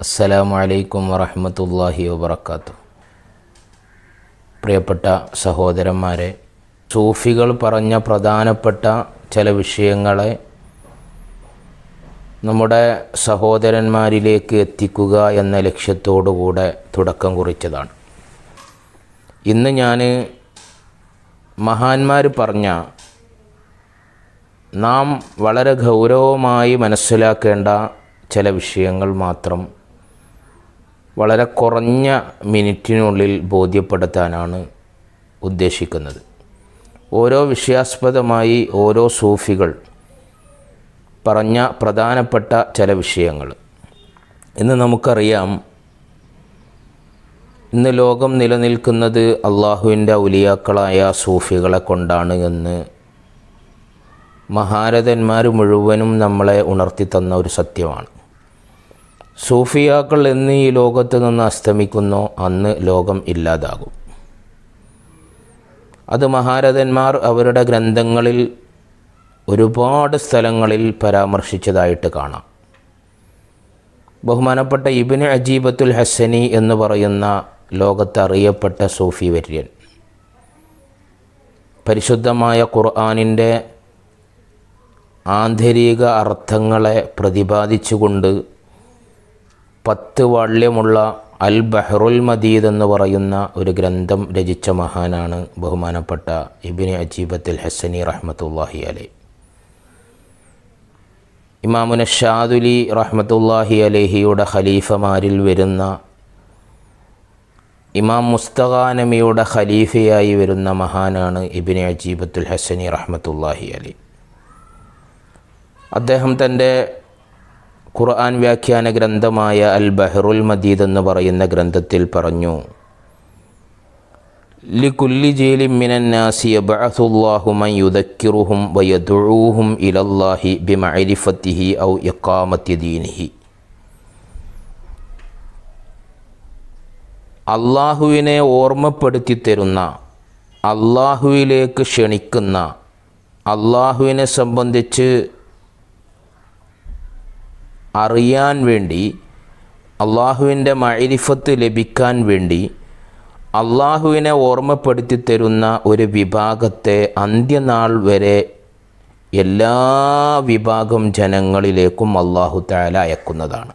അസ്സലാമു അലൈക്കും വറഹമത്തല്ലാഹി വബർക്കാത്തു പ്രിയപ്പെട്ട സഹോദരന്മാരെ സൂഫികൾ പറഞ്ഞ പ്രധാനപ്പെട്ട ചില വിഷയങ്ങളെ നമ്മുടെ സഹോദരന്മാരിലേക്ക് എത്തിക്കുക എന്ന ലക്ഷ്യത്തോടുകൂടെ തുടക്കം കുറിച്ചതാണ്. ഇന്ന് ഞാൻ മഹാന്മാർ പറഞ്ഞ നാം വളരെ ഗൗരവമായി മനസ്സിലാക്കേണ്ട ചില വിഷയങ്ങൾ മാത്രം വളരെ കുറഞ്ഞ മിനിറ്റിനുള്ളിൽ ബോധ്യപ്പെടുത്താനാണ് ഉദ്ദേശിക്കുന്നത്. ഓരോ വിഷയാസ്പദമായി ഓരോ സൂഫികൾ പറഞ്ഞ പ്രധാനപ്പെട്ട ചില വിഷയങ്ങൾ. ഇന്ന് നമുക്കറിയാം ഇന്ന് ലോകം നിലനിൽക്കുന്നത് അള്ളാഹുവിന്റെ ഔലിയാക്കളായ സൂഫികളെ കൊണ്ടാണ് എന്ന് മഹാരഥന്മാർ മുഴുവനും നമ്മളെ ഉണർത്തി തന്ന ഒരു സത്യമാണ്. സൂഫിയാക്കൾ എന്ന് ഈ ലോകത്ത് നിന്ന് അസ്തമിക്കുന്നു. അന്ന് ലോകം ഇല്ലാതാകും. അത് മഹാരഥന്മാർ അവരുടെ ഗ്രന്ഥങ്ങളിൽ ഒരുപാട് സ്ഥലങ്ങളിൽ പരാമർശിച്ചതായിട്ട് കാണാം. ബഹുമാനപ്പെട്ട ഇബിന് അജീബത്തുൽ ഹസനി എന്ന് പറയുന്ന ലോകത്തറിയപ്പെട്ട സൂഫി വര്യൻ. പരിശുദ്ധമായ ഖുർആാനിന്റെ ആന്തരിക അർത്ഥങ്ങളെ പ്രതിപാദിച്ചുകൊണ്ട് പത്ത് വാള്യമുള്ള അൽ ബഹ്റുൽ മദീദ് എന്ന് പറയുന്ന ഒരു ഗ്രന്ഥം രചിച്ച മഹാനാണ് ബഹുമാനപ്പെട്ട ഇബിന് അജീബത്തുൽ ഹസനി റഹ്മത്തുല്ലാഹി അലൈ ഇമാമുന ഷാദുലി റഹ്മത്തുല്ലാഹി അലഹിയുടെ ഖലീഫമാരിൽ വരുന്ന ഇമാം മുസ്തഖാനമിയുടെ ഖലീഫയായി വരുന്ന മഹാനാണ് ഇബിന് അജീബത്തുൽ ഹസനി റഹ്മത്തുല്ലാഹി അലി അദ്ദേഹം തന്റെ ഖുർആൻ വ്യാഖ്യാന ഗ്രന്ഥമായ അൽ ബഹ്റുൽ മദീദ് എന്ന് പറയുന്ന ഗ്രന്ഥത്തിൽ പറഞ്ഞു ലികുല്ലി ജീലി മിനന്നാസി യബഅസുല്ലാഹു മൻ യുദക്കിറുഹും വയദുഊഹും ഇലല്ലാഹി ബിമഅരിഫത്തിഹി ഔ ഇഖാമത്തി ദീനിഹി. അള്ളാഹുവിനെ ഓർമ്മപ്പെടുത്തി തരുന്ന അള്ളാഹുവിലേക്ക് ക്ഷണിക്കുന്ന അള്ളാഹുവിനെ സംബന്ധിച്ച് അറിയാൻ വേണ്ടി അള്ളാഹുവിന്റെ മൈരിഫത്ത് ലഭിക്കാൻ വേണ്ടി അള്ളാഹുവിനെ ഓർമ്മപ്പെടുത്തി തരുന്ന ഒരു വിഭാഗത്തെ അന്ത്യനാൾ വരെ എല്ലാ വിഭാഗം ജനങ്ങളിലേക്കും അള്ളാഹു താല അയക്കുന്നതാണ്.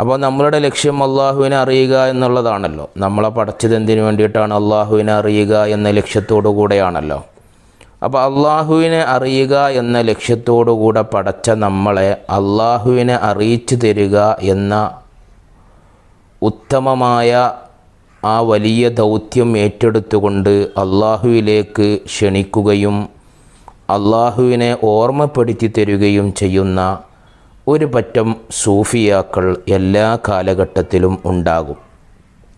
അപ്പോൾ നമ്മളുടെ ലക്ഷ്യം അള്ളാഹുവിനെ അറിയുക എന്നുള്ളതാണല്ലോ. നമ്മളെ പഠിച്ചത് എന്തിനു വേണ്ടിയിട്ടാണ് അള്ളാഹുവിനെ അറിയുക എന്ന ലക്ഷ്യത്തോടു കൂടെയാണല്ലോ. അപ്പോൾ അള്ളാഹുവിനെ അറിയുക എന്ന ലക്ഷ്യത്തോടു കൂടെ പടച്ച നമ്മളെ അള്ളാഹുവിനെ അറിയിച്ചു തരിക എന്ന ഉത്തമമായ ആ വലിയ ദൗത്യം ഏറ്റെടുത്തുകൊണ്ട് അള്ളാഹുവിലേക്ക് ക്ഷണിക്കുകയും അള്ളാഹുവിനെ ഓർമ്മപ്പെടുത്തി തരികയും ചെയ്യുന്ന ഒരു പറ്റം സൂഫിയാക്കൾ എല്ലാ കാലഘട്ടത്തിലും ഉണ്ടാകും.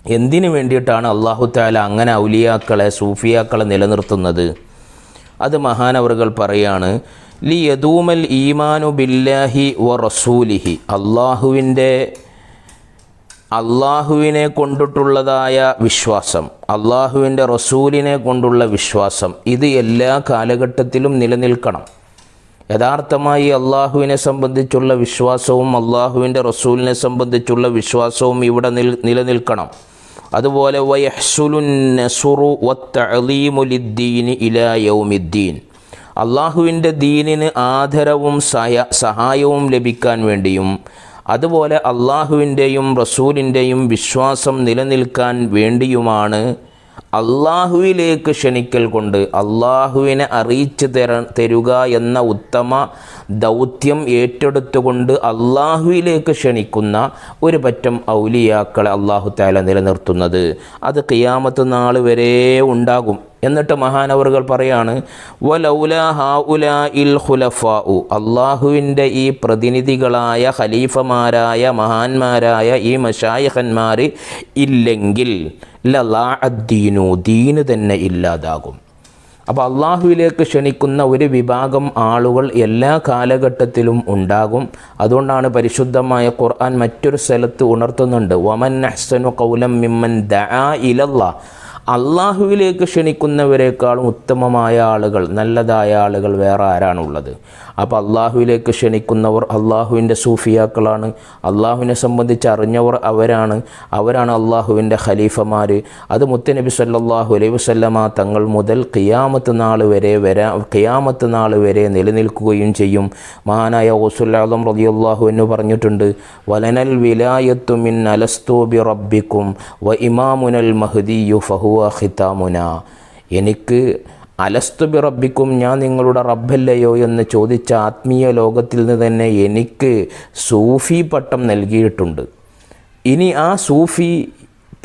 എന്തിനു വേണ്ടിയിട്ടാണ് അള്ളാഹു താല അങ്ങനെ ഔലിയാക്കളെ സൂഫിയാക്കളെ നിലനിർത്തുന്നത്? അത് മഹാനവറുകൾ പറയാണ് ലി യദൂമൽ ഈമാനു ബില്ലാഹി വ റസൂലിഹി. അള്ളാഹുവിന്റെ അള്ളാഹുവിനെ കൊണ്ടിട്ടുള്ളതായ വിശ്വാസം അള്ളാഹുവിന്റെ റസൂലിനെ കൊണ്ടുള്ള വിശ്വാസം ഇത് എല്ലാ കാലഘട്ടത്തിലും നിലനിൽക്കണം. യഥാർത്ഥമായി അള്ളാഹുവിനെ സംബന്ധിച്ചുള്ള വിശ്വാസവും അള്ളാഹുവിന്റെ റസൂലിനെ സംബന്ധിച്ചുള്ള വിശ്വാസവും ഇവിടെ നിൽ നിലനിൽക്കണം. അതുപോലെ ഇലാ യൗമിദ്ദീൻ. അള്ളാഹുവിന്റെ ദീനിന് ആദരവും സഹ സഹായവും ലഭിക്കാൻ വേണ്ടിയും അതുപോലെ അള്ളാഹുവിന്റെയും റസൂലിന്റെയും വിശ്വാസം നിലനിൽക്കാൻ വേണ്ടിയുമാണ് അള്ളാഹുവിലേക്ക് ക്ഷണിക്കൽ കൊണ്ട് അള്ളാഹുവിനെ അറിയിച്ചു തര തരുക എന്ന ഉത്തമ ദൗത്യം ഏറ്റെടുത്തുകൊണ്ട് അള്ളാഹുവിലേക്ക് ക്ഷണിക്കുന്ന ഒരു പറ്റം ഔലിയാക്കളെ അള്ളാഹു താല നിലനിർത്തുന്നത്. അത് ഖിയാമത്ത് നാൾ വരെ ഉണ്ടാകും. എന്നിട്ട് മഹാനവറുകൾ പറയാണ് അള്ളാഹുവിന്റെ ഈ പ്രതിനിധികളായ ഖലീഫമാരായ മഹാന്മാരായ ഈ മഷായഹന്മാർ ഇല്ലെങ്കിൽ ലലാ അദ്ദീനു ദീന് തന്നെ ഇല്ലാതാകും. അപ്പോൾ അള്ളാഹുവിലേക്ക് ക്ഷണിക്കുന്ന ഒരു വിഭാഗം ആളുകൾ എല്ലാ കാലഘട്ടത്തിലും ഉണ്ടാകും. അതുകൊണ്ടാണ് പരിശുദ്ധമായ ഖുർആൻ മറ്റൊരു സ്ഥലത്ത് ഉണർത്തുന്നുണ്ട്. വമൻ അഹ്സനു കൗലം മിമ്മൻ ദആ ഇലല്ലാ. അള്ളാഹുവിലേക്ക് ക്ഷണിക്കുന്നവരെക്കാളും ഉത്തമമായ ആളുകൾ നല്ലതായ ആളുകൾ വേറെ ആരാണുള്ളത്? അപ്പോൾ അള്ളാഹുവിലേക്ക് ക്ഷണിക്കുന്നവർ അള്ളാഹുവിന്റെ സൂഫിയാക്കളാണ്. അള്ളാഹുവിനെ സംബന്ധിച്ച് അറിഞ്ഞവർ അവരാണ്. അവരാണ് അള്ളാഹുവിന്റെ ഖലീഫമാർ അത് മുത്തനബി സല്ലാഹു അലൈഹി വസല്ലമ തങ്ങൾ മുതൽ ഖിയാമത്ത് നാൾ വരെ വരാ ഖിയാമത്ത് നാൾ വരെ നിലനിൽക്കുകയും ചെയ്യും. മഹാനായ ഓസുല്ലാദം റളിയല്ലാഹു എന്ന് പറഞ്ഞിട്ടുണ്ട് വലനൽ വിലായത്തു മിൻ അലസ്തു ബി റബ്ബിക്കും വ ഇമാമുനൽ മഹദിയു ഖിതാമുന. എനിക്ക് അലസ്തു ബി റബ്ബിക്കും ഞാൻ നിങ്ങളുടെ റബ്ബല്ലയോ എന്ന് ചോദിച്ച ആത്മീയ ലോകത്തിൽ നിന്ന് തന്നെ എനിക്ക് സൂഫി പട്ടം നൽകിയിട്ടുണ്ട്. ഇനി ആ സൂഫി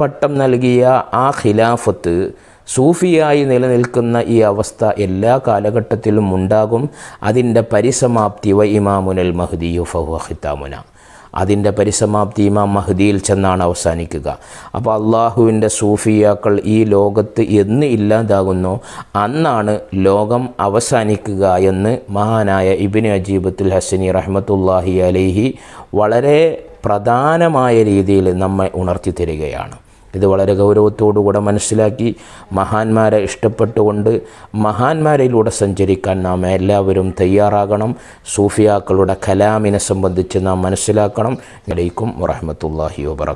പട്ടം നൽകിയ ആ ഖിലാഫത്ത് സൂഫിയായി നിലനിൽക്കുന്ന ഈ അവസ്ഥ എല്ലാ കാലഘട്ടത്തിലും ഉണ്ടാകും. അതിന്റെ പരിസമാപ്തി വ ഇമാമുനൽ മഹദിയു ഫഹു ഖിതാമുന. അതിന്റെ പരിസമാപ്തി ഇമാം മഹദിയിൽ ചെന്നാണ് അവസാനിക്കുക. അപ്പോൾ അള്ളാഹുവിന്റെ സൂഫിയാക്കൾ ഈ ലോകത്ത് എന്ന് ഇല്ലാതാകുന്നു. അന്നാണ് ലോകം അവസാനിക്കുക എന്ന് മഹാനായ ഇബിന് അജീബത്തുൽ ഹസനി റഹ്മത്തുല്ലാഹി അലൈഹി വളരെ പ്രധാനമായ രീതിയിൽ നമ്മെ ഉണർത്തി തരികയാണ് ഇത് വളരെ ഗൗരവത്തോടുകൂടെ മനസ്സിലാക്കി മഹാന്മാരെ ഇഷ്ടപ്പെട്ടുകൊണ്ട് മഹാന്മാരിലൂടെ സഞ്ചരിക്കാൻ നാം എല്ലാവരും തയ്യാറാകണം. സൂഫിയാക്കളുടെ കലാമിനെ സംബന്ധിച്ച് നാം മനസ്സിലാക്കണം. അലൈക്കും വറഹമത്തല്ലാഹി വബർക്കാത്തു